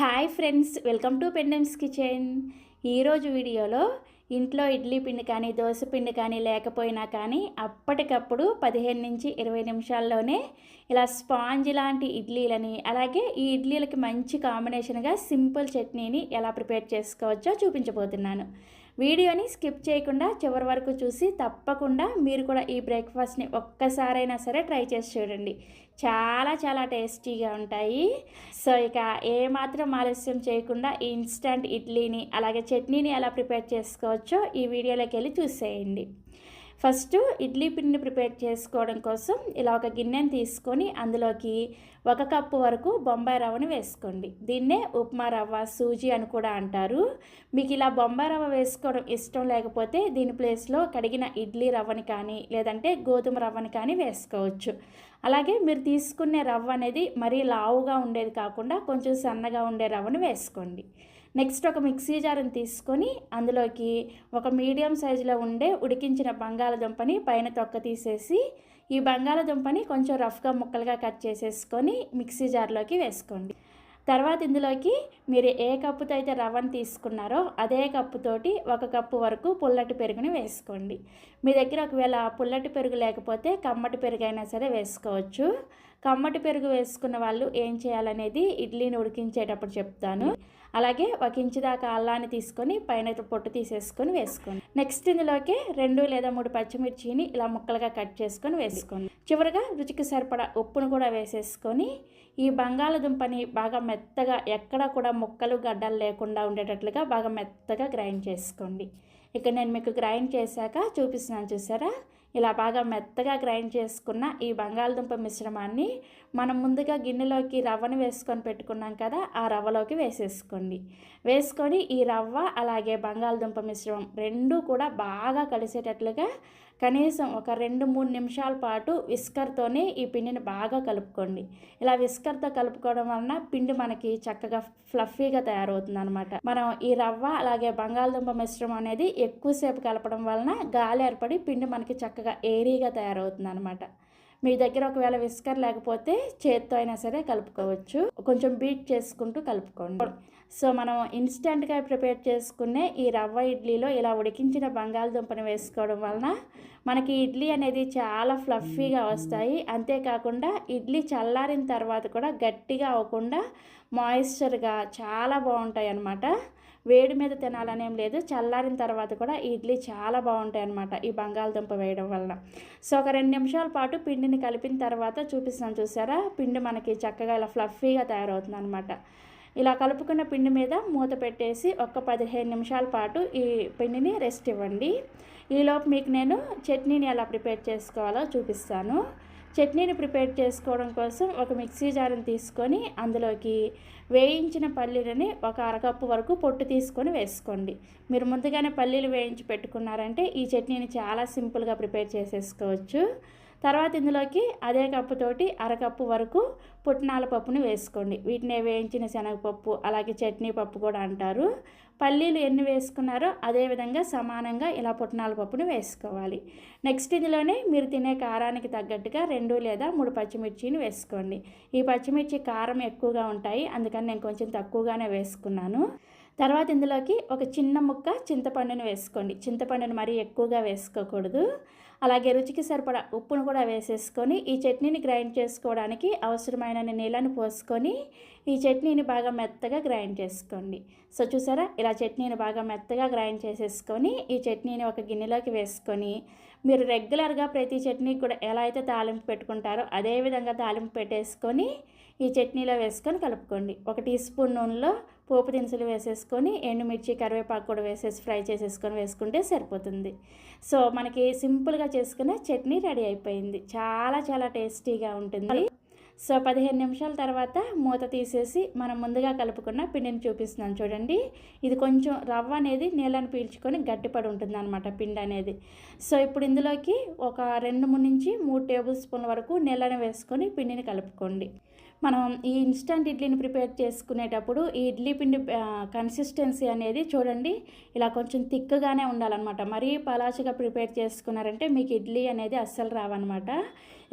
Hi friends welcome to పెండమ్స్ kitchen. ఈరోజు వీడియోలో ఇంట్లో ఇడ్లీ పిండి కానీ దోశ పిండి కానీ లేకపోయినా కానీ అప్పటికప్పుడు పదిహేను నుంచి ఇరవై నిమిషాల్లోనే ఇలా స్పాంజ్ లాంటి ఇడ్లీలని అలాగే ఈ ఇడ్లీలకి మంచి కాంబినేషన్గా సింపుల్ చట్నీని ఎలా ప్రిపేర్ చేసుకోవచ్చో చూపించబోతున్నాను. వీడియోని స్కిప్ చేయకుండా చివరి వరకు చూసి తప్పకుండా మీరు కూడా ఈ బ్రేక్ఫాస్ట్ని ఒక్కసారైనా సరే ట్రై చేసి చూడండి. చాలా చాలా టేస్టీగా ఉంటాయి. సో ఇక ఏమాత్రం ఆలస్యం చేయకుండా ఈ ఇన్స్టంట్ ఇడ్లీని అలాగే చట్నీని ఎలా ప్రిపేర్ చేసుకోవచ్చో ఈ వీడియోలోకి వెళ్ళి చూసేయండి. ఫస్ట్ ఇడ్లీ పిండిని ప్రిపేర్ చేసుకోవడం కోసం ఇలా ఒక గిన్నెని తీసుకొని అందులోకి ఒక కప్పు వరకు బొంబాయి రవ్వని వేసుకోండి. దీన్నే ఉప్మా రవ్వ సూజీ అని కూడా అంటారు. మీకు ఇలా బొంబాయి రవ్వ వేసుకోవడం ఇష్టం లేకపోతే దీని ప్లేస్లో కడిగిన ఇడ్లీ రవ్వని కానీ లేదంటే గోధుమ రవ్వని కానీ వేసుకోవచ్చు. అలాగే మీరు తీసుకునే రవ్వ అనేది మరీ లావుగా ఉండేది కాకుండా కొంచెం సన్నగా ఉండే రవ్వను వేసుకోండి. నెక్స్ట్ ఒక మిక్సీ జార్ని తీసుకొని అందులోకి ఒక మీడియం సైజులో ఉండే ఉడికించిన బంగాళదుంపని పైన తొక్క తీసేసి ఈ బంగాళదుంపని కొంచెం రఫ్గా ముక్కలుగా కట్ చేసేసుకొని మిక్సీ జార్లోకి వేసుకోండి. తర్వాత ఇందులోకి మీరు ఏ కప్పుతో అయితే రవ్వను తీసుకున్నారో అదే కప్పుతోటి ఒక కప్పు వరకు పుల్లటి పెరుగుని వేసుకోండి. మీ దగ్గర ఒకవేళ పుల్లటి పెరుగు లేకపోతే కమ్మటి పెరుగు అయినా సరే వేసుకోవచ్చు. కమ్మటి పెరుగు వేసుకున్న వాళ్ళు ఏం చేయాలనేది ఇడ్లీని ఉడికించేటప్పుడు చెప్తాను. అలాగే ఒక ఇంచు దాకా అల్లాన్ని తీసుకొని పైన పొట్టు తీసేసుకొని వేసుకోండి. నెక్స్ట్ ఇందులోకి రెండు లేదా మూడు పచ్చిమిర్చిని ఇలా ముక్కలుగా కట్ చేసుకొని వేసుకోండి. చివరిగా రుచికి సరిపడా ఉప్పును కూడా వేసేసుకొని ఈ బంగాళదుంపని బాగా మెత్తగా ఎక్కడ కూడా ముక్కలు గడ్డలు లేకుండా ఉండేటట్లుగా బాగా మెత్తగా గ్రైండ్ చేసుకోండి. ఇక నేను మీకు గ్రైండ్ చేశాక చూపిస్తున్నాను చూసారా? ఇలా బాగా మెత్తగా గ్రైండ్ చేసుకున్న ఈ బంగాళదుంప మిశ్రమాన్ని మనం ముందుగా గిన్నెలోకి రవ్వను వేసుకొని పెట్టుకున్నాం కదా ఆ రవ్వలోకి వేసేసుకోండి. వేసుకొని ఈ రవ్వ అలాగే బంగాళదుంప మిశ్రమం రెండు కూడా బాగా కలిసేటట్లుగా కనీసం ఒక రెండు మూడు నిమిషాల పాటు విస్కర్తోనే ఈ పిండిని బాగా కలుపుకోండి. ఇలా విస్కర్తో కలుపుకోవడం వలన పిండి మనకి చక్కగా ఫ్లఫీగా తయారవుతుంది అనమాట మనం ఈ రవ్వ అలాగే బంగాళదుంప మిశ్రమం అనేది ఎక్కువసేపు కలపడం వలన గాలి ఏర్పడి పిండి మనకి చక్కగా ఏరీగా తయారవుతుంది అనమాట మీ దగ్గర ఒకవేళ విస్కర్ లేకపోతే చేత్తో అయినా సరే కలుపుకోవచ్చు. కొంచెం బీట్ చేసుకుంటూ కలుపుకోండి. సో మనం ఇన్స్టెంట్గా ప్రిపేర్ చేసుకునే ఈ రవ్వ ఇడ్లీలో ఇలా ఉడికించిన బంగాళదుంపను వేసుకోవడం వలన మనకి ఇడ్లీ అనేది చాలా ఫ్లఫీగా వస్తాయి. అంతేకాకుండా ఇడ్లీ చల్లారిన తర్వాత కూడా గట్టిగా అవ్వకుండా మాయిశ్చర్గా చాలా బాగుంటాయి అన్నమాట వేడి మీద తినాలనేం లేదు. చల్లారిన తర్వాత కూడా ఇడ్లీ చాలా బాగుంటాయి అనమాట ఈ బంగాళదుంప వేయడం వలన సో ఒక రెండు నిమిషాల పాటు పిండిని కలిపిన తర్వాత చూపిస్తాను చూసారా? పిండి మనకి చక్కగా ఇలా ఫ్లఫీగా తయారవుతుంది అనమాట ఇలా కలుపుకున్న పిండి మీద మూత పెట్టేసి ఒక పదిహేను నిమిషాల పాటు ఈ పిండిని రెస్ట్ ఇవ్వండి. ఈలోపు మీకు నేను చట్నీని ఎలా ప్రిపేర్ చేసుకోవాలో చూపిస్తాను. చట్నీని ప్రిపేర్ చేసుకోవడం కోసం ఒక మిక్సీ జార్ని తీసుకొని అందులోకి వేయించిన పల్లీలని ఒక అరకప్పు వరకు పొట్టు తీసుకొని వేసుకోండి. మీరు ముందుగానే పల్లీలు వేయించి పెట్టుకున్నారంటే ఈ చట్నీని చాలా సింపుల్గా ప్రిపేర్ చేసేసుకోవచ్చు. తర్వాత ఇందులోకి అదే కప్పుతోటి అరకప్పు వరకు పుట్నాల పప్పుని వేసుకోండి. వీటిని వేయించిన శనగపప్పు అలాగే చట్నీ పప్పు కూడా అంటారు. పల్లీలు ఎన్ని వేసుకున్నారో అదేవిధంగా సమానంగా ఇలా పుట్నాల పప్పుని వేసుకోవాలి. నెక్స్ట్ ఇందులోనే మీరు తినే కారానికి తగ్గట్టుగా రెండు లేదా మూడు పచ్చిమిర్చిని వేసుకోండి. ఈ పచ్చిమిర్చి కారం ఎక్కువగా ఉంటాయి అందుకని నేను కొంచెం తక్కువగానే వేసుకున్నాను. తర్వాత ఇందులోకి ఒక చిన్న ముక్క చింతపండుని వేసుకోండి. చింతపండుని మరీ ఎక్కువగా వేసుకోకూడదు. అలాగే రుచికి సరిపడా ఉప్పును కూడా వేసేసుకొని ఈ చట్నీని గ్రైండ్ చేసుకోవడానికి అవసరమైన నీళ్ళను పోసుకొని ఈ చట్నీని బాగా మెత్తగా గ్రైండ్ చేసుకోండి. సో చూసారా? ఇలా చట్నీని బాగా మెత్తగా గ్రైండ్ చేసేసుకొని ఈ చట్నీని ఒక గిన్నెలోకి వేసుకొని మీరు రెగ్యులర్గా ప్రతి చట్నీకి కూడా ఎలా అయితే తాలింపు పెట్టుకుంటారో అదేవిధంగా తాలింపు పెట్టేసుకొని ఈ చట్నీలో వేసుకొని కలుపుకోండి. ఒక టీ స్పూన్ నూనెలో పోపు దినుసులు వేసేసుకొని ఎండుమిర్చి కరివేపాకు కూడా వేసేసి ఫ్రై చేసేసుకొని వేసుకుంటే సరిపోతుంది. సో మనకి సింపుల్గా చేసుకునే చట్నీ రెడీ అయిపోయింది. చాలా చాలా టేస్టీగా ఉంటుంది. సో పదిహేను నిమిషాల తర్వాత మూత తీసేసి మనం ముందుగా కలుపుకున్న పిండిని చూపిస్తున్నాను చూడండి. ఇది కొంచెం రవ్వ అనేది నీళ్ళని పీల్చుకొని గట్టిపడి ఉంటుంది అనమాట పిండి అనేది. సో ఇప్పుడు ఇందులోకి ఒక రెండు నుంచి మూడు టేబుల్ స్పూన్ వరకు నీళ్ళని వేసుకొని పిండిని కలుపుకోండి. మనం ఈ ఇన్స్టంట్ ఇడ్లీని ప్రిపేర్ చేసుకునేటప్పుడు ఈ ఇడ్లీ పిండి కన్సిస్టెన్సీ అనేది చూడండి ఇలా కొంచెం థిక్గానే ఉండాలన్నమాట. మరీ పలాచగా ప్రిపేర్ చేసుకున్నారంటే మీకు ఇడ్లీ అనేది అస్సలు రావన్నమాట.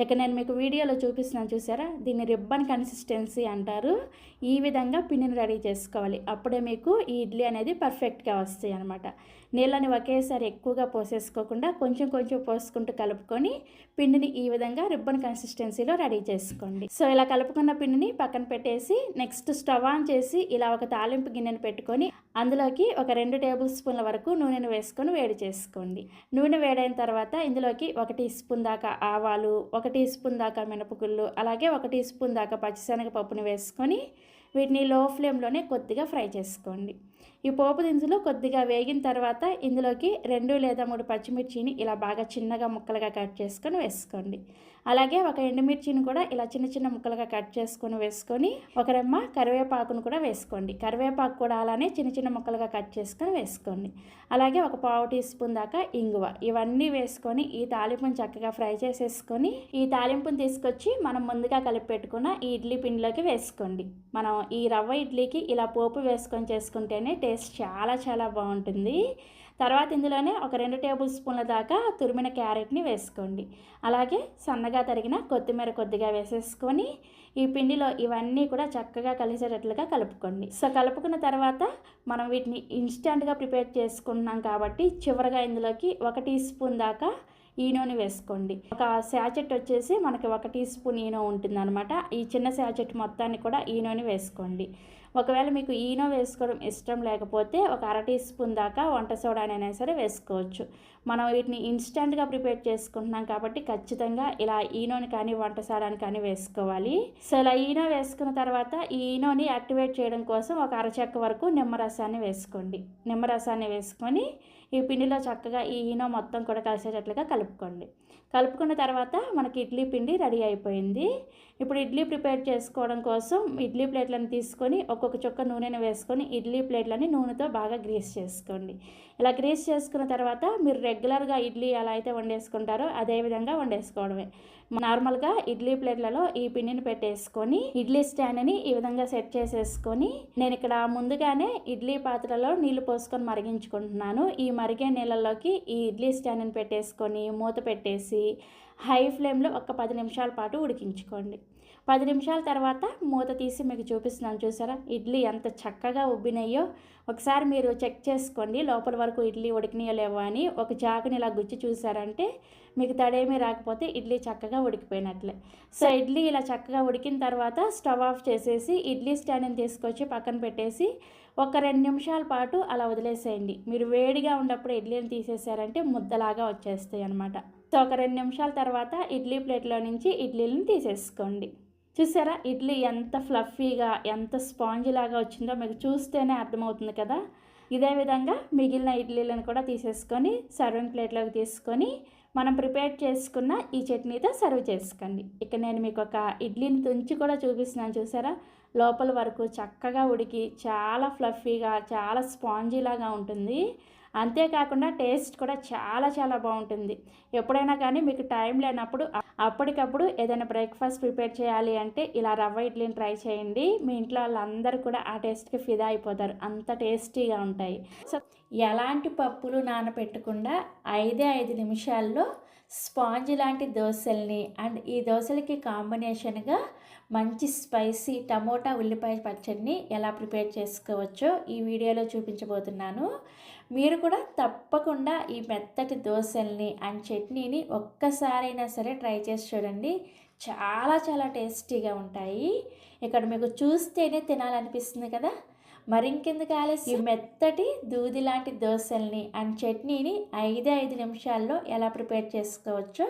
ఇక నేను మీకు వీడియోలో చూపిస్తున్నాను చూసారా? దీన్ని రిబ్బన్ కన్సిస్టెన్సీ అంటారు. ఈ విధంగా పిండిని రెడీ చేసుకోవాలి. అప్పుడే మీకు ఈ ఇడ్లీ అనేది పర్ఫెక్ట్గా వస్తాయి అనమాట నీళ్ళని ఒకేసారి ఎక్కువగా పోసేసుకోకుండా కొంచెం కొంచెం పోసుకుంటూ కలుపుకొని పిండిని ఈ విధంగా రిబ్బన్ కన్సిస్టెన్సీలో రెడీ చేసుకోండి. సో ఇలా కలుపుకున్న పిండిని పక్కన పెట్టేసి నెక్స్ట్ స్టవ్ ఆన్ చేసి ఇలా ఒక తాలింపు గిన్నెను పెట్టుకొని అందులోకి ఒక రెండు టేబుల్ స్పూన్ల వరకు నూనెను వేసుకొని వేడి చేసుకోండి. నూనె వేడైన తర్వాత ఇందులోకి ఒక టీ స్పూన్ దాకా ఆవాలు ఒక టీ స్పూన్ దాకా మినపగుళ్ళు అలాగే ఒక టీ స్పూన్ దాకా పచ్చిశనగపప్పుని వేసుకొని వీటిని లో ఫ్లేమ్లోనే కొద్దిగా ఫ్రై చేసుకోండి. ఈ పోపు దినుసులు కొద్దిగా వేగిన తర్వాత ఇందులోకి రెండు లేదా మూడు పచ్చిమిర్చిని ఇలా బాగా చిన్నగా ముక్కలుగా కట్ చేసుకొని వేసుకోండి. అలాగే ఒక ఎండుమిర్చిని కూడా ఇలా చిన్న చిన్న ముక్కలుగా కట్ చేసుకొని వేసుకొని ఒక రెమ్మ కరివేపాకును కూడా వేసుకోండి. కరివేపాకు కూడా అలానే చిన్న చిన్న ముక్కలుగా కట్ చేసుకొని వేసుకోండి. అలాగే ఒక పావు టీ స్పూన్ దాకా ఇంగువ. ఇవన్నీ వేసుకొని ఈ తాలింపుని చక్కగా ఫ్రై చేసేసుకొని ఈ తాలింపును తీసుకొచ్చి మనం ముందుగా కలిపి పెట్టుకున్న ఈ ఇడ్లీ పిండిలోకి వేసుకోండి. మనం ఈ రవ్వ ఇడ్లీకి ఇలా పోపు వేసుకొని చేసుకుంటేనే టేస్ట్ చాలా చాలా బాగుంటుంది. తర్వాత ఇందులోనే ఒక రెండు టేబుల్ స్పూన్ల దాకా తురిమిన క్యారెట్ని వేసుకోండి. అలాగే సన్నగా తరిగిన కొత్తిమీర కొద్దిగా వేసేసుకొని ఈ పిండిలో ఇవన్నీ కూడా చక్కగా కలిసేటట్లుగా కలుపుకోండి. సో కలుపుకున్న తర్వాత మనం వీటిని ఇన్స్టెంట్గా ప్రిపేర్ చేసుకుంటున్నాం కాబట్టి చివరిగా ఇందులోకి ఒక టీ స్పూన్ దాకా ఈనోని వేసుకోండి. ఒక శాచెట్ వచ్చేసి మనకి ఒక టీ స్పూన్ ఈనో ఉంటుందన్నమాట. ఈ చిన్న శాచెట్ మొత్తాన్ని కూడా ఈనోని వేసుకోండి. ఒకవేళ మీకు ఈనో వేసుకోవడం ఇష్టం లేకపోతే ఒక అర టీ స్పూన్ దాకా వంట సోడానైనా సరే వేసుకోవచ్చు. మనం వీటిని ఇన్స్టెంట్గా ప్రిపేర్ చేసుకుంటున్నాం కాబట్టి ఖచ్చితంగా ఇలా ఈనోని కానీ వంట సోడాని కానీ వేసుకోవాలి. సో ఇలా ఈనో వేసుకున్న తర్వాత ఈ ఈనోని యాక్టివేట్ చేయడం కోసం ఒక అరచెక్క వరకు నిమ్మరసాన్ని వేసుకోండి. నిమ్మరసాన్ని వేసుకొని ఈ పిండిలో చక్కగా ఈ ఈనో మొత్తం కూడా కలిసేటట్లుగా కలుపుకోండి. కలుపుకున్న తర్వాత మనకి ఇడ్లీ పిండి రెడీ అయిపోయింది. ఇప్పుడు ఇడ్లీ ప్రిపేర్ చేసుకోవడం కోసం ఇడ్లీ ప్లేట్లను తీసుకొని ఒక్కొక్క చుక్క నూనెను వేసుకొని ఇడ్లీ ప్లేట్లని నూనెతో బాగా గ్రీస్ చేసుకోండి. ఇలా గ్రీస్ చేసుకున్న తర్వాత మీరు రెగ్యులర్గా ఇడ్లీ ఎలా అయితే వండేసుకుంటారో అదే విధంగా వండేసుకోవడమే. నార్మల్గా ఇడ్లీ ప్లేట్లలో ఈ పిండిని పెట్టేసుకొని ఇడ్లీ స్టాండ్ని ఈ విధంగా సెట్ చేసేసుకొని నేను ఇక్కడ ముందుగానే ఇడ్లీ పాత్రలో నీళ్ళు పోసుకొని మరిగించుకుంటున్నాను. ఈ మరిగే నీళ్ళలోకి ఈ ఇడ్లీ స్టాండ్ని పెట్టేసుకొని మూత పెట్టేసి హై ఫ్లేమ్లో ఒక పది నిమిషాల పాటు ఉడికించుకోండి. పది నిమిషాల తర్వాత మూత తీసి మీకు చూపిస్తున్నాను చూసారా? ఇడ్లీ ఎంత చక్కగా ఉబ్బినాయో. ఒకసారి మీరు చెక్ చేసుకోండి లోపల వరకు ఇడ్లీ ఉడికినాయో లేవో అని. ఒక చాకుని ఇలా గుచ్చి చూసారంటే మీకు తడేమీ రాకపోతే ఇడ్లీ చక్కగా ఉడికిపోయినట్లే. సో ఇడ్లీ ఇలా చక్కగా ఉడికిన తర్వాత స్టవ్ ఆఫ్ చేసేసి ఇడ్లీ స్టాండ్ని తీసుకొచ్చి పక్కన పెట్టేసి ఒక రెండు నిమిషాల పాటు అలా వదిలేసేయండి. మీరు వేడిగా ఉన్నప్పుడు ఇడ్లీని తీసేసారంటే ముద్దలాగా వచ్చేస్తాయి అనమాట సో ఒక రెండు నిమిషాల తర్వాత ఇడ్లీ ప్లేట్లో నుంచి ఇడ్లీలను తీసేసుకోండి. చూసారా? ఇడ్లీ ఎంత ఫ్లఫీగా ఎంత స్పాంజ్ లాగా వచ్చిందో మీకు చూస్తేనే అర్థమవుతుంది కదా? ఇదే విధంగా మిగిలిన ఇడ్లీలను కూడా తీసేసుకొని సర్వింగ్ ప్లేట్లోకి తీసుకొని మనం ప్రిపేర్ చేసుకున్న ఈ చట్నీతో సర్వ్ చేసుకోండి. ఇక నేను మీకు ఒక ఇడ్లీని తుంచి కూడా చూపిస్తున్నాను చూసారా? లోపల వరకు చక్కగా ఉడికి చాలా ఫ్లఫీగా చాలా స్పాంజీలాగా ఉంటుంది. అంతేకాకుండా టేస్ట్ కూడా చాలా చాలా బాగుంటుంది. ఎప్పుడైనా కానీ మీకు టైం లేనప్పుడు అప్పటికప్పుడు ఏదైనా బ్రేక్ఫాస్ట్ ప్రిపేర్ చేయాలి అంటే ఇలా రవ్వ ఇడ్లీని ట్రై చేయండి. మీ ఇంట్లో వాళ్ళందరూ కూడా ఆ టేస్ట్కి ఫిదా అయిపోతారు. అంత టేస్టీగా ఉంటాయి. సో ఎలాంటి పప్పులు నానపెట్టకుండా ఐదే ఐదు నిమిషాల్లో స్పాంజ్ లాంటి దోశల్ని అండ్ ఈ దోశలకి కాంబినేషన్గా మంచి స్పైసీ టమోటా ఉల్లిపాయ పచ్చడిని ఎలా ప్రిపేర్ చేసుకోవచ్చో ఈ వీడియోలో చూపించబోతున్నాను. మీరు కూడా తప్పకుండా ఈ మెత్తటి దోశల్ని అండ్ చట్నీని ఒక్కసారైనా సరే ట్రై చేసి చూడండి. చాలా చాలా టేస్టీగా ఉంటాయి. ఇక్కడ మీకు చూస్తేనే తినాలనిపిస్తుంది కదా. మరింకెందుకు ఆలస్యం? ఈ మెత్తటి దూది లాంటి దోశల్ని అండ్ చట్నీని ఐదే ఐదు నిమిషాల్లో ఎలా ప్రిపేర్ చేసుకోవచ్చో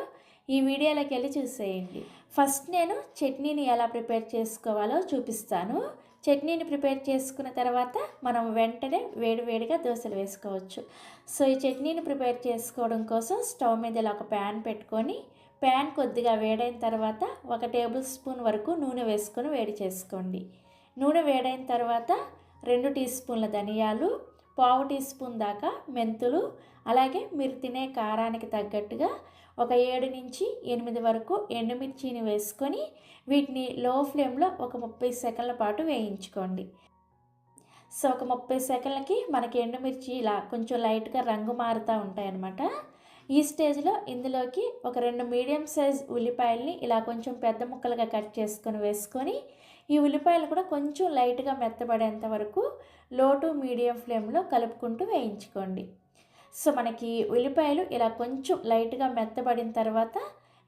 ఈ వీడియోలోకి వెళ్ళి చూసేయండి. ఫస్ట్ నేను చట్నీని ఎలా ప్రిపేర్ చేసుకోవాలో చూపిస్తాను. చట్నీని ప్రిపేర్ చేసుకున్న తర్వాత మనం వెంటనే వేడివేడిగా దోశలు వేసుకోవచ్చు. సో ఈ చట్నీని ప్రిపేర్ చేసుకోవడం కోసం స్టవ్ మీద ఇలా ఒక ప్యాన్ పెట్టుకొని ప్యాన్ కొద్దిగా వేడైన తర్వాత ఒక టేబుల్ స్పూన్ వరకు నూనె వేసుకొని వేడి చేసుకోండి. నూనె వేడైన తర్వాత రెండు టీ స్పూన్ల ధనియాలు పావు టీ స్పూన్ దాకా మెంతులు అలాగే మీరు తినే కారానికి తగ్గట్టుగా ఒక ఏడు నుంచి ఎనిమిది వరకు ఎండుమిర్చిని వేసుకొని వీటిని లో ఫ్లేమ్లో ఒక ముప్పై సెకండ్ల పాటు వేయించుకోండి. సో ఒక ముప్పై సెకండ్లకి మనకి ఎండుమిర్చి ఇలా కొంచెం లైట్గా రంగు మారుతూ ఉంటాయన్నమాట. ఈ స్టేజ్లో ఇందులోకి ఒక రెండు మీడియం సైజ్ ఉల్లిపాయల్ని ఇలా కొంచెం పెద్ద ముక్కలుగా కట్ చేసుకొని వేసుకొని ఈ ఉల్లిపాయలు కూడా కొంచెం లైట్గా మెత్తబడేంత వరకు లో టు మీడియం ఫ్లేమ్లో కలుపుకుంటూ వేయించుకోండి. సో మనకి ఉల్లిపాయలు ఇలా కొంచెం లైట్గా మెత్తబడిన తర్వాత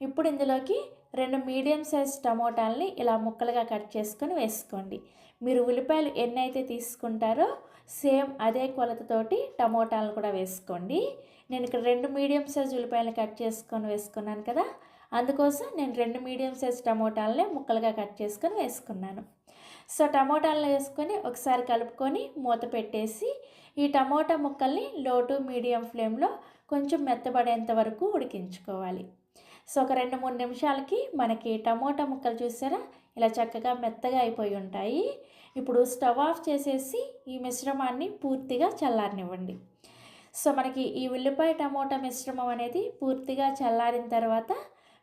ఇప్పుడు ఇందులోకి రెండు మీడియం సైజ్ టమోటాలని ఇలా ముక్కలుగా కట్ చేసుకొని వేసుకోండి. మీరు ఉల్లిపాయలు ఎన్నైతే తీసుకుంటారో సేమ్ అదే కొలతతోటి టమోటాలను కూడా వేసుకోండి. నేను ఇక్కడ రెండు మీడియం సైజ్ ఉల్లిపాయలు కట్ చేసుకొని వేసుకున్నాను కదా అందుకోసం నేను రెండు మీడియం సైజ్ టమోటాలని ముక్కలుగా కట్ చేసుకొని వేసుకున్నాను. సో టమోటాలను వేసుకొని ఒకసారి కలుపుకొని మూత పెట్టేసి ఈ టమోటా ముక్కల్ని లో టు మీడియం ఫ్లేమ్లో కొంచెం మెత్తబడేంత వరకు ఉడికించుకోవాలి. సో ఒక రెండు మూడు నిమిషాలకి మనకి టమోటా ముక్కలు చూసారా? ఇలా చక్కగా మెత్తగా అయిపోయి ఉంటాయి. ఇప్పుడు స్టవ్ ఆఫ్ చేసేసి ఈ మిశ్రమాన్ని పూర్తిగా చల్లారనివ్వండి. సో మనకి ఈ ఉల్లిపాయ టమోటా మిశ్రమం అనేది పూర్తిగా చల్లారిన తర్వాత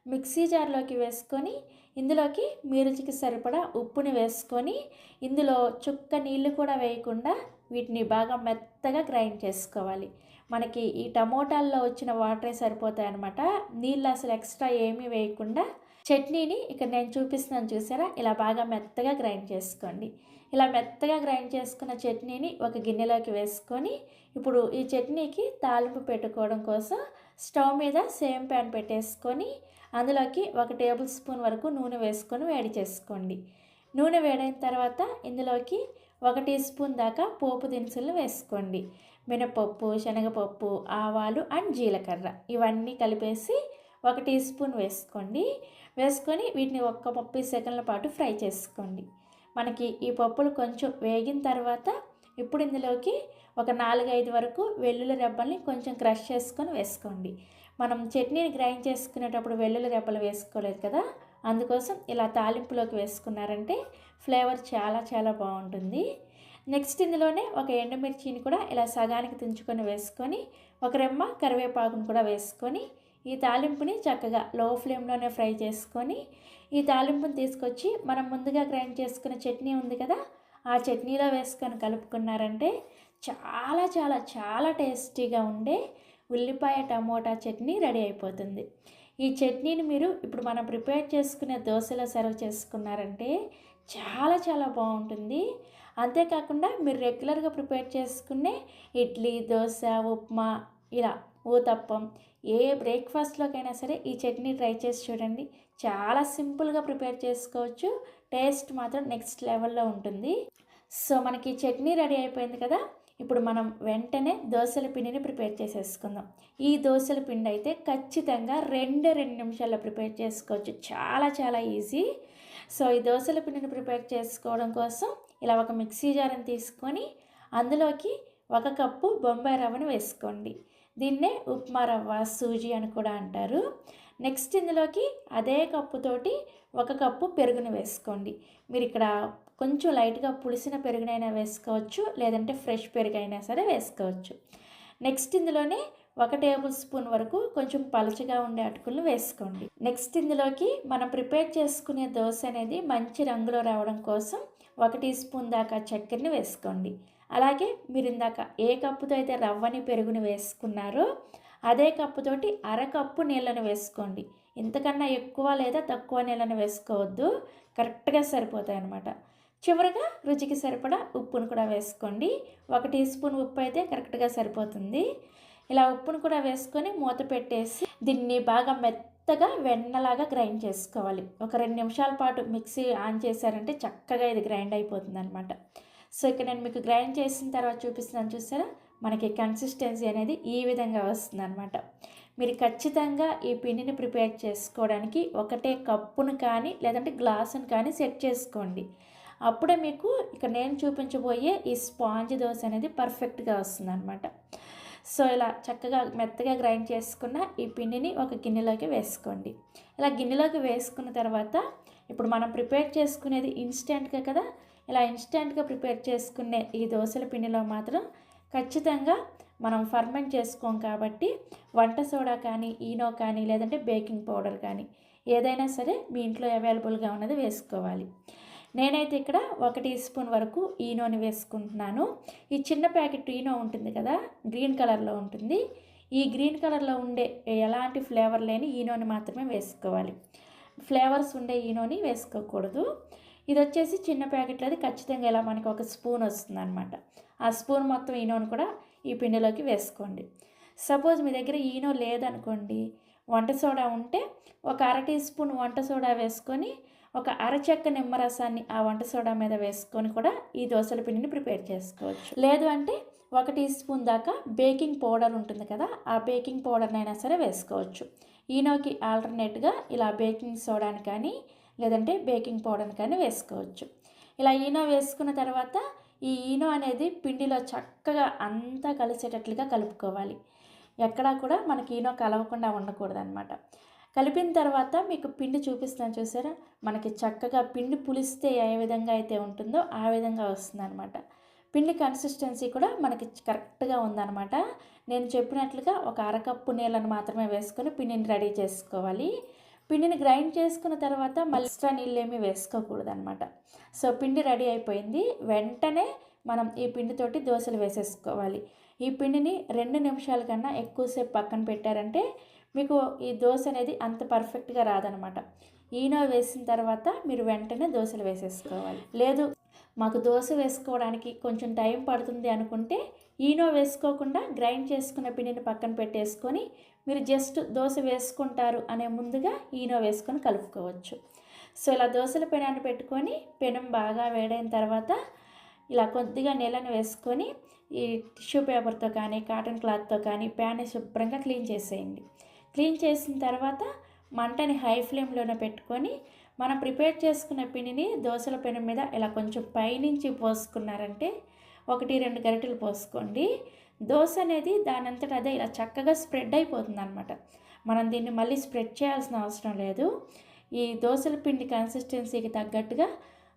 మిక్సీ జార్లోకి వేసుకొని ఇందులోకి మీ రుచికి సరిపడా ఉప్పుని వేసుకొని ఇందులో చుక్క నీళ్ళు కూడా వేయకుండా వీటిని బాగా మెత్తగా గ్రైండ్ చేసుకోవాలి. మనకి ఈ టమోటాల్లో వచ్చిన వాటరే సరిపోతాయి అన్నమాట నీళ్ళు అసలు ఎక్స్ట్రా ఏమీ వేయకుండా చట్నీని ఇక్కడ నేను చూపిస్తున్నాను చూసారా? ఇలా బాగా మెత్తగా గ్రైండ్ చేసుకోండి. ఇలా మెత్తగా గ్రైండ్ చేసుకున్న చట్నీని ఒక గిన్నెలోకి వేసుకొని ఇప్పుడు ఈ చట్నీకి తాలింపు పెట్టుకోవడం కోసం స్టవ్ మీద సేమ్ ప్యాన్ పెట్టేసుకొని అందులోకి ఒక టేబుల్ స్పూన్ వరకు నూనె వేసుకొని వేడి చేసుకోండి. నూనె వేడైన తర్వాత ఇందులోకి ఒక టీ స్పూన్ దాకా పోపు దినుసులను వేసుకోండి. మినపప్పు శనగపప్పు ఆవాలు అండ్ జీలకర్ర ఇవన్నీ కలిపేసి ఒక టీ స్పూన్ వేసుకోండి. వేసుకొని వీటిని ఒక్క ముప్పై సెకండ్ల పాటు ఫ్రై చేసుకోండి. మనకి ఈ పప్పులు కొంచెం వేగిన తర్వాత ఇప్పుడు ఇందులోకి ఒక నాలుగైదు వరకు వెల్లుల్లి రెబ్బల్ని కొంచెం క్రష్ చేసుకొని వేసుకోండి. మనం చట్నీని గ్రైండ్ చేసుకునేటప్పుడు వెల్లుల్లి రెబ్బలు వేసుకోలేదు కదా? అందుకోసం ఇలా తాలింపులోకి వేసుకున్నారంటే ఫ్లేవర్ చాలా చాలా బాగుంటుంది. నెక్స్ట్ ఇందులోనే ఒక ఎండుమిర్చిని కూడా ఇలా సగానికి తుంచుకొని వేసుకొని ఒక రెమ్మ కరివేపాకును కూడా వేసుకొని ఈ తాలింపుని చక్కగా లో ఫ్లేమ్లోనే ఫ్రై చేసుకొని ఈ తాలింపుని తీసుకొచ్చి మనం ముందుగా గ్రైండ్ చేసుకున్న చట్నీ ఉంది కదా ఆ చట్నీలో వేసుకొని కలుపుకున్నారంటే చాలా చాలా చాలా టేస్టీగా ఉండే ఉల్లిపాయ టమోటా చట్నీ రెడీ అయిపోతుంది. ఈ చట్నీని మీరు ఇప్పుడు మనం ప్రిపేర్ చేసుకునే దోశలో సర్వ్ చేసుకున్నారంటే చాలా చాలా బాగుంటుంది. అంతేకాకుండా మీరు రెగ్యులర్గా ప్రిపేర్ చేసుకునే ఇడ్లీ దోశ ఉప్మా ఇలా ఊతప్పం ఏ బ్రేక్ఫాస్ట్లోకైనా సరే ఈ చట్నీ ట్రై చేసి చూడండి. చాలా సింపుల్గా ప్రిపేర్ చేసుకోవచ్చు. టేస్ట్ మాత్రం నెక్స్ట్ లెవెల్లో ఉంటుంది. సో మనకి చట్నీ రెడీ అయిపోయింది కదా. ఇప్పుడు మనం వెంటనే దోశల పిండిని ప్రిపేర్ చేసేసుకుందాం. ఈ దోశల పిండి అయితే ఖచ్చితంగా రెండు రెండు నిమిషాల్లో ప్రిపేర్ చేసుకోవచ్చు. చాలా చాలా ఈజీ. సో ఈ దోశల పిండిని ప్రిపేర్ చేసుకోవడం కోసం ఇలా ఒక మిక్సీ జార్ని తీసుకొని అందులోకి ఒక కప్పు బొంబాయి రవ్వను వేసుకోండి. దీన్నే ఉప్మా రవ్వ సూజీ అని కూడా అంటారు. నెక్స్ట్ ఇందులోకి అదే కప్పుతోటి ఒక కప్పు పెరుగుని వేసుకోండి. మీరు ఇక్కడ కొంచెం లైట్గా పులిసిన పెరుగునైనా వేసుకోవచ్చు లేదంటే ఫ్రెష్ పెరుగు అయినా సరే వేసుకోవచ్చు. నెక్స్ట్ ఇందులోనే ఒక టేబుల్ స్పూన్ వరకు కొంచెం పలచగా ఉండే అటుకులను వేసుకోండి. నెక్స్ట్ ఇందులోకి మనం ప్రిపేర్ చేసుకునే దోశ అనేది మంచి రంగులో రావడం కోసం ఒక టీ స్పూన్ దాకా చక్కెరని వేసుకోండి. అలాగే మీరు ఇందాక ఏ కప్పుతో అయితే రవ్వని పెరుగుని వేసుకున్నారో అదే కప్పుతోటి అరకప్పు నీళ్ళని వేసుకోండి. ఇంతకన్నా ఎక్కువ లేదా తక్కువ నీళ్ళని వేసుకోవద్దు. కరెక్ట్గా సరిపోతాయి అన్నమాట. చివరిగా రుచికి సరిపడా ఉప్పును కూడా వేసుకోండి. ఒక టీ స్పూన్ ఉప్పు అయితే కరెక్ట్గా సరిపోతుంది. ఇలా ఉప్పును కూడా వేసుకొని మూత పెట్టేసి దీన్ని బాగా మెత్తగా వెన్నలాగా గ్రైండ్ చేసుకోవాలి. ఒక రెండు నిమిషాల పాటు మిక్సీ ఆన్ చేశారంటే చక్కగా ఇది గ్రైండ్ అయిపోతుంది అనమాట సో ఇక్కడ నేను మీకు గ్రైండ్ చేసిన తర్వాత చూపిస్తున్నాను చూసారా? మనకి కన్సిస్టెన్సీ అనేది ఈ విధంగా వస్తుంది అనమాట మీరు ఖచ్చితంగా ఈ పిండిని ప్రిపేర్ చేసుకోవడానికి ఒకటే కప్పును కానీ లేదంటే గ్లాసును కానీ సెట్ చేసుకోండి. అప్పుడే మీకు ఇక్కడ నేను చూపించబోయే ఈ స్పాంజ్ దోశ అనేది పర్ఫెక్ట్గా వస్తుంది అనమాట సో ఇలా చక్కగా మెత్తగా గ్రైండ్ చేసుకున్న ఈ పిండిని ఒక గిన్నెలోకి వేసుకోండి. ఇలా గిన్నెలోకి వేసుకున్న తర్వాత ఇప్పుడు మనం ప్రిపేర్ చేసుకునేది ఇన్స్టెంట్గా కదా? ఇలా ఇన్స్టెంట్గా ప్రిపేర్ చేసుకునే ఈ దోశల పిండిలో మాత్రం ఖచ్చితంగా మనం ఫర్మెంట్ చేసుకోం కాబట్టి వంట సోడా కానీ ఈనో కానీ లేదంటే బేకింగ్ పౌడర్ కానీ ఏదైనా సరే మీ ఇంట్లో అవైలబుల్గా ఉన్నది వేసుకోవాలి. నేనైతే ఇక్కడ ఒక టీ స్పూన్ వరకు ఈనోని వేసుకుంటున్నాను. ఈ చిన్న ప్యాకెట్ ఈనో ఉంటుంది కదా గ్రీన్ కలర్లో ఉంటుంది. ఈ గ్రీన్ కలర్లో ఉండే ఎలాంటి ఫ్లేవర్ లేని ఈనోని మాత్రమే వేసుకోవాలి. ఫ్లేవర్స్ ఉండే ఈనోని వేసుకోకూడదు. ఇది వచ్చేసి చిన్న ప్యాకెట్లో అది ఖచ్చితంగా ఇలా మనకి ఒక స్పూన్ వస్తుంది అనమాట ఆ స్పూన్ మొత్తం ఈనోను కూడా ఈ పిండిలోకి వేసుకోండి. సపోజ్ మీ దగ్గర ఈనో లేదనుకోండి వంట సోడా ఉంటే ఒక అర టీ స్పూన్ వంట సోడా వేసుకొని ఒక అరచెక్క నిమ్మరసాన్ని ఆ వంట సోడా మీద వేసుకొని కూడా ఈ దోశల పిండిని ప్రిపేర్ చేసుకోవచ్చు. లేదు అంటే ఒక టీ స్పూన్ దాకా బేకింగ్ పౌడర్ ఉంటుంది కదా ఆ బేకింగ్ పౌడర్నైనా సరే వేసుకోవచ్చు. ఈనోకి ఆల్టర్నేట్గా ఇలా బేకింగ్ సోడాని కానీ లేదంటే బేకింగ్ పౌడర్ని కానీ వేసుకోవచ్చు. ఇలా ఈనో వేసుకున్న తర్వాత ఈ ఈనో అనేది పిండిలో చక్కగా అంతా కలిసేటట్లుగా కలుపుకోవాలి. ఎక్కడా కూడా మనకి ఈనో కలవకుండా ఉండకూడదు అనమాట కలిపిన తర్వాత మీకు పిండి చూపిస్తాను చూసారా? మనకి చక్కగా పిండి పులిస్తే ఏ విధంగా అయితే ఉంటుందో ఆ విధంగా వస్తుందన్నమాట. పిండి కన్సిస్టెన్సీ కూడా మనకి కరెక్ట్గా ఉందన్నమాట. నేను చెప్పినట్లుగా ఒక అరకప్పు నీళ్ళను మాత్రమే వేసుకొని పిండిని రెడీ చేసుకోవాలి. పిండిని గ్రైండ్ చేసుకున్న తర్వాత మళ్ళీ ఎక్స్ట్రా నీళ్ళు వేసుకోకూడదు అనమాట సో పిండి రెడీ అయిపోయింది. వెంటనే మనం ఈ పిండితోటి దోశలు వేసేసుకోవాలి. ఈ పిండిని రెండు నిమిషాల కన్నా ఎక్కువసేపు పక్కన పెట్టారంటే మీకు ఈ దోశ అనేది అంత పర్ఫెక్ట్గా రాదనమాట ఈనో వేసిన తర్వాత మీరు వెంటనే దోశలు వేసేసుకోవాలి. లేదు మాకు దోశ వేసుకోవడానికి కొంచెం టైం పడుతుంది అనుకుంటే ఈనో వేసుకోకుండా గ్రైండ్ చేసుకున్న పిండిని పక్కన పెట్టేసుకొని మీరు జస్ట్ దోశ వేసుకుంటారు అనే ముందుగా ఈనో వేసుకొని కలుపుకోవచ్చు. సో ఇలా దోశల పెనాన్ని పెట్టుకొని పెనం బాగా వేడైన తర్వాత ఇలా కొద్దిగా నీళ్ళని వేసుకొని ఈ టిష్యూ పేపర్తో కానీ కాటన్ క్లాత్తో కానీ ప్యాన్ శుభ్రంగా క్లీన్ చేసేయండి. క్లీన్ చేసిన తర్వాత మంటని హై ఫ్లేమ్లోనే పెట్టుకొని మనం ప్రిపేర్ చేసుకున్న పిండిని దోశల పెనం మీద ఇలా కొంచెం పైనుంచి పోసుకున్నారంటే ఒకటి రెండు గరిటెలు పోసుకోండి. దోశ అనేది దానంతట అదే ఇలా చక్కగా స్ప్రెడ్ అయిపోతుంది అనమాట మనం దీన్ని మళ్ళీ స్ప్రెడ్ చేయాల్సిన అవసరం లేదు. ఈ దోశల పిండి కన్సిస్టెన్సీకి తగ్గట్టుగా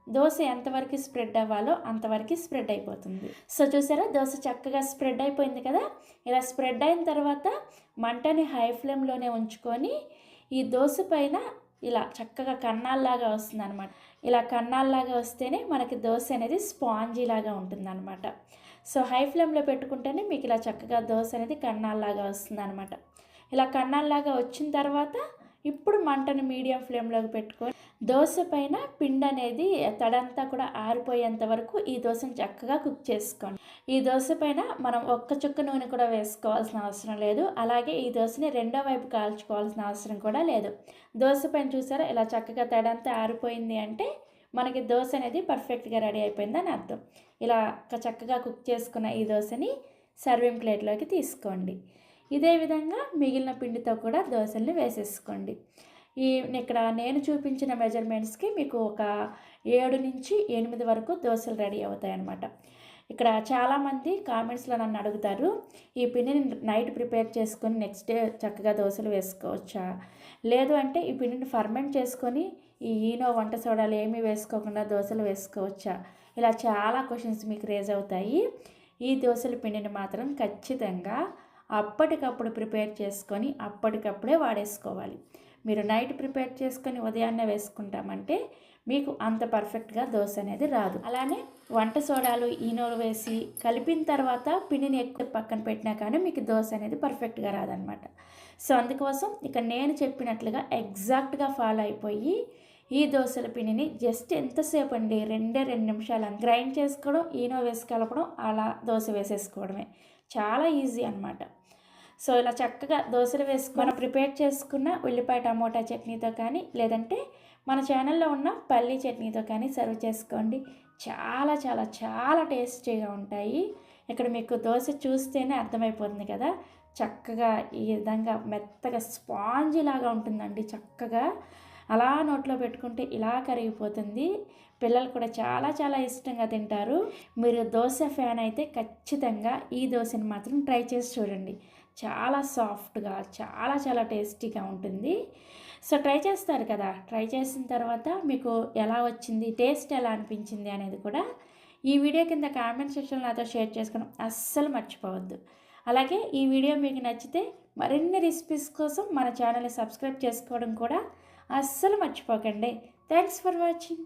దోశ ఎంతవరకు స్ప్రెడ్ అవ్వాలో అంతవరకు స్ప్రెడ్ అయిపోతుంది. సో చూసారా దోశ చక్కగా స్ప్రెడ్ అయిపోయింది కదా? ఇలా స్ప్రెడ్ అయిన తర్వాత మంటని హై ఫ్లేమ్లోనే ఉంచుకొని ఈ దోశ పైన ఇలా చక్కగా కన్నాల్లాగా వస్తుంది అనమాట ఇలా కన్నాల్లాగా వస్తేనే మనకి దోశ అనేది స్పాంజీ లాగా ఉంటుందనమాట సో హై ఫ్లేమ్లో పెట్టుకుంటేనే మీకు ఇలా చక్కగా దోశ అనేది కన్నాల్లాగా వస్తుందన్నమాట. ఇలా కన్నాల్లాగా వచ్చిన తర్వాత ఇప్పుడు మంటను మీడియం ఫ్లేమ్లోకి పెట్టుకొని దోశ పైన పిండి అనేది తడంతా కూడా ఆరిపోయేంత వరకు ఈ దోశను చక్కగా కుక్ చేసుకోండి. ఈ దోశ పైన మనం ఒక్క చుక్క నూనె కూడా వేసుకోవాల్సిన అవసరం లేదు. అలాగే ఈ దోశని రెండో వైపు కాల్చుకోవాల్సిన అవసరం కూడా లేదు. దోశ పైన చూసారా? ఇలా చక్కగా తడంతా ఆరిపోయింది అంటే మనకి దోశ అనేది పర్ఫెక్ట్గా రెడీ అయిపోయిందని అర్థం. ఇలా చక్కగా కుక్ చేసుకున్న ఈ దోశని సర్వింగ్ ప్లేట్లోకి తీసుకోండి. ఇదే విధంగా మిగిలిన పిండితో కూడా దోశల్ని వేసేసుకోండి. ఈ ఇక్కడ నేను చూపించిన మెజర్మెంట్స్కి మీకు ఒక ఏడు నుంచి ఎనిమిది వరకు దోశలు రెడీ అవుతాయి అన్నమాట ఇక్కడ చాలామంది కామెంట్స్లో నన్ను అడుగుతారు ఈ పిండిని నైట్ ప్రిపేర్ చేసుకొని నెక్స్ట్ డే చక్కగా దోశలు వేసుకోవచ్చా? లేదు అంటే ఈ పిండిని ఫర్మెంట్ చేసుకొని ఈ ఈనో వంట సోడాలు ఏమీ వేసుకోకుండా దోశలు వేసుకోవచ్చా? ఇలా చాలా క్వశ్చన్స్ మీకు రేజ్ అవుతాయి. ఈ దోశల పిండిని మాత్రం ఖచ్చితంగా అప్పటికప్పుడు ప్రిపేర్ చేసుకొని అప్పటికప్పుడే వాడేసుకోవాలి. మీరు నైట్ ప్రిపేర్ చేసుకొని ఉదయాన్నే వేసుకుంటామంటే మీకు అంత పర్ఫెక్ట్గా దోశ అనేది రాదు. అలానే వంట సోడాలు ఈనోలు వేసి కలిపిన తర్వాత పిండిని ఎక్కువ పక్కన పెట్టినా కానీ మీకు దోశ అనేది పర్ఫెక్ట్గా రాదనమాట. సో అందుకోసం ఇక నేను చెప్పినట్లుగా ఎగ్జాక్ట్గా ఫాలో అయిపోయి ఈ దోశల పిండిని జస్ట్ ఎంతసేపు అండి? రెండే రెండు నిమిషాలు గ్రైండ్ చేసుకోవడం ఈనో వేసి కలపడం అలా దోశ వేసేసుకోవడమే. చాలా ఈజీ అనమాట. సో ఇలా చక్కగా దోశలు వేసుకొని ప్రిపేర్ చేసుకున్న ఉల్లిపాయ టమోటా చట్నీతో కానీ లేదంటే మన ఛానల్లో ఉన్న పల్లీ చట్నీతో కానీ సర్వ్ చేసుకోండి. చాలా చాలా చాలా టేస్టీగా ఉంటాయి. ఇక్కడ మీకు దోశ చూస్తేనే అర్థమైపోతుంది కదా. చక్కగా ఈ విధంగా మెత్తగా స్పాంజీ లాగా ఉంటుందండి చక్కగా. అలా నోట్లో పెట్టుకుంటే ఇలా కరిగిపోతుంది. పిల్లలు కూడా చాలా చాలా ఇష్టంగా తింటారు. మీరు దోశ ఫ్యాన్ అయితే ఖచ్చితంగా ఈ దోశని మాత్రం ట్రై చేసి చూడండి. చాలా సాఫ్ట్గా చాలా చాలా టేస్టీగా ఉంటుంది. సో ట్రై చేస్తారు కదా! ట్రై చేసిన తర్వాత మీకు ఎలా వచ్చింది టేస్ట్ ఎలా అనిపించింది అనేది కూడా ఈ వీడియో కింద కామెంట్ సెక్షన్లో నాతో షేర్ చేసుకోవడం అస్సలు మర్చిపోవద్దు. అలాగే ఈ వీడియో మీకు నచ్చితే మరిన్ని రెసిపీస్ కోసం మన ఛానల్ని సబ్స్క్రైబ్ చేసుకోవడం కూడా అస్సలు మర్చిపోకండి. Thanks for watching.